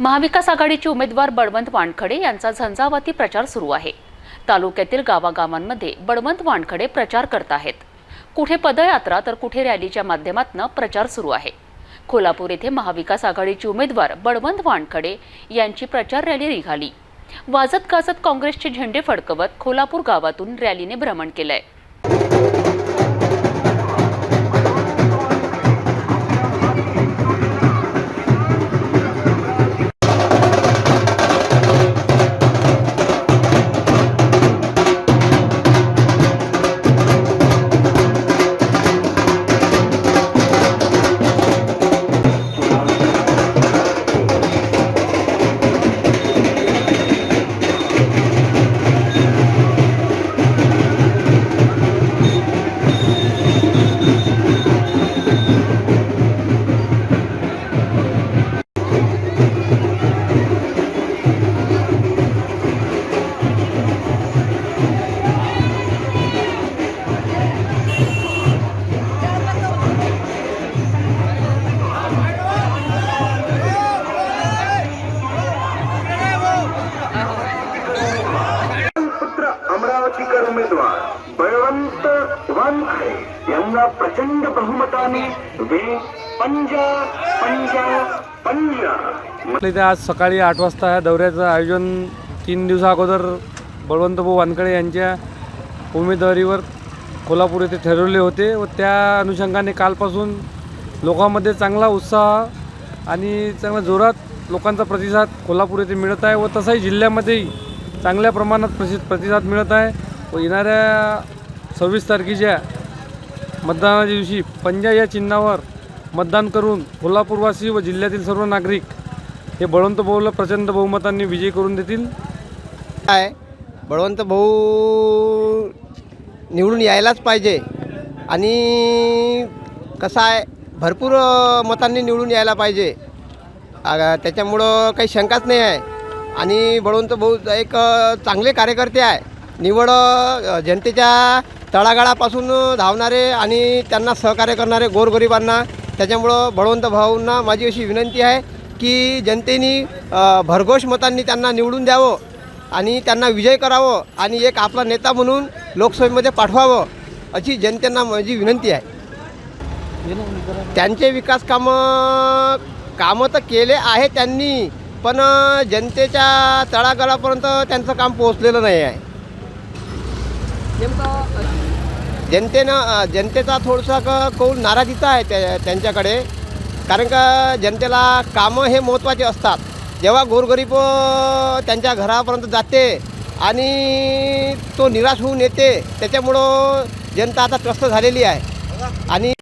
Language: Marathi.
महाविकास आघाडीचे उमेदवार बळवंत वानखडे यांचा झंझावाती प्रचार सुरू आहे. तालुक्यातील गावागावांमध्ये बळवंत वानखडे प्रचार करत आहेत. कुठे पदयात्रा तर कुठे रॅलीच्या माध्यमातून प्रचार सुरू आहे. कोल्हापूर येथे महाविकास आघाडीचे उमेदवार बळवंत वानखडे यांची प्रचार रॅली निघाली. वाजत गाजत काँग्रेसचे झेंडे फडकवत कोल्हापूर गावातून रॅलीने भ्रमण केलंय. बळवंत वानखडे यांना प्रचंड बहुमताने वे पंजा पंजा पंजा. इथे आज सकाळी आठ वाजता या दौऱ्याचं आयोजन तीन दिवसा अगोदर बळवंतभाऊ वानकडे यांच्या उमेदवारीवर कोल्हापूर येथे ठरवले होते व त्या अनुषंगाने कालपासून लोकांमध्ये चांगला उत्साह आणि चांगला जोरात लोकांचा प्रतिसाद कोल्हापूर येथे मिळत आहे व तसाही जिल्ह्यामध्येही चांगल्या प्रमाणात प्रसि प्रतिसाद मिळत आहे व येणाऱ्या सव्वीस तारखेच्या मतदानाच्या दिवशी पंजा या चिन्हावर मतदान करून कोल्हापूरवासी व जिल्ह्यातील सर्व नागरिक हे बळवंत भाऊला प्रचंड बहुमतांनी विजयी करून देतील. आहे बळवंत भाऊ निवडून यायलाच पाहिजे. आणि कसं आहे? भरपूर मतांनी निवडून यायला पाहिजे. त्याच्यामुळं काही शंकाच नाही आहे. आणि बळवंत भाऊ एक चांगले कार्यकर्ते आहे. निवड जनतेच्या तळागाळापासून धावणारे आणि त्यांना सहकार्य करणारे गोरगरिबांना त्याच्यामुळं बळवंत भाऊंना माझी अशी विनंती आहे की जनतेनी भरघोष मतांनी त्यांना निवडून द्यावं आणि त्यांना विजय करावं आणि एक आपला नेता म्हणून लोकसभेमध्ये पाठवावं अशी जनतेना माझी विनंती आहे. त्यांचे विकास कामं कामं तर केले आहे त्यांनी पण जनतेच्या तळागाळापर्यंत त्यांचं काम पोहोचलेलं नाही आहे. जनतेनं जनतेचा थोडसा क- कौल नाराजीचा आहे त्या त्यांच्याकडे. कारण का जनतेला कामं हे महत्त्वाचे असतात. जेव्हा गोरगरीब त्यांच्या घरापर्यंत जाते आणि तो निराश होऊन येते त्याच्यामुळं जनता आता त्रस्त झालेली आहे. आणि